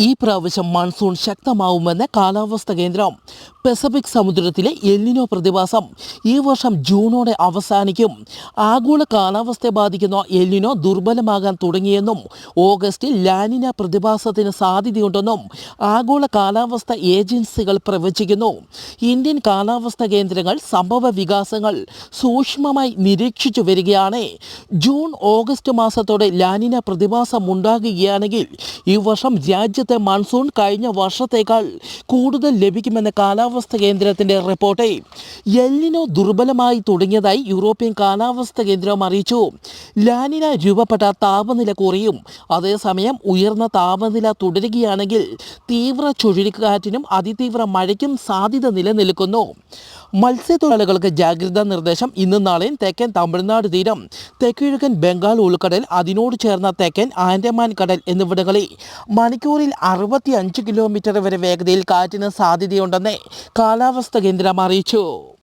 ഈ പ്രാവശ്യം മൺസൂൺ ശക്തമാവുമെന്ന് കാലാവസ്ഥ കേന്ദ്രം പസഫിക് സമുദ്രത്തിലെ എല്ലിനോ പ്രതിഭാസം ഈ വർഷം ജൂണോടെ അവസാനിക്കും. ആഗോള കാലാവസ്ഥയെ ബാധിക്കുന്ന എല്ലിനോ ദുർബലമാകാൻ തുടങ്ങിയെന്നും ഓഗസ്റ്റിൽ ലാനിന പ്രതിഭാസത്തിന് സാധ്യതയുണ്ടെന്നും ആഗോള കാലാവസ്ഥ ഏജൻസികൾ പ്രവചിക്കുന്നു. ഇന്ത്യൻ കാലാവസ്ഥ കേന്ദ്രങ്ങൾ സംഭവ വികാസങ്ങൾ സൂക്ഷ്മമായി നിരീക്ഷിച്ചു വരികയാണ്. ജൂൺ ഓഗസ്റ്റ് മാസത്തോടെ ലാനിന പ്രതിഭാസം ഉണ്ടാകുകയാണെങ്കിൽ ഈ വർഷം രാജ്യത്തെ മൺസൂൺ കഴിഞ്ഞ വർഷത്തേക്കാൾ കൂടുതൽ ലഭിക്കുമെന്ന കാലാവസ്ഥ കേന്ദ്രത്തിന്റെ റിപ്പോർട്ട് എല്ലിനോ ദുർബലമായി തുടങ്ങിയതായി യൂറോപ്യൻ കാലാവസ്ഥ കേന്ദ്രം അറിയിച്ചു. ലാനിന രൂപപ്പെട്ട താപനില കുറയും. അതേസമയം ഉയർന്ന താപനില തുടരുകയാണെങ്കിൽ തീവ്ര ചുഴലിക്കാറ്റിനും അതിതീവ്ര മഴയ്ക്കും സാധ്യത നിലനിൽക്കുന്നു. മത്സ്യത്തൊഴിലാളികൾക്ക് ജാഗ്രതാ നിർദ്ദേശം ഇന്നും നാളെയും തെക്കൻ തമിഴ്നാട് തീരം. തെക്കിഴക്കൻ ബംഗാൾ ഉൾക്കടൽ അതിനോട് ചേർന്ന തെക്കൻ ആൻഡമാൻ കടൽ എന്നിവിടങ്ങളിൽ മണിക്കൂറിൽ അറുപത്തി കിലോമീറ്റർ വരെ വേഗതയിൽ കാറ്റിന് സാധ്യതയുണ്ടെന്ന് കാലാവസ്ഥാ കേന്ദ്രം അറിയിച്ചു.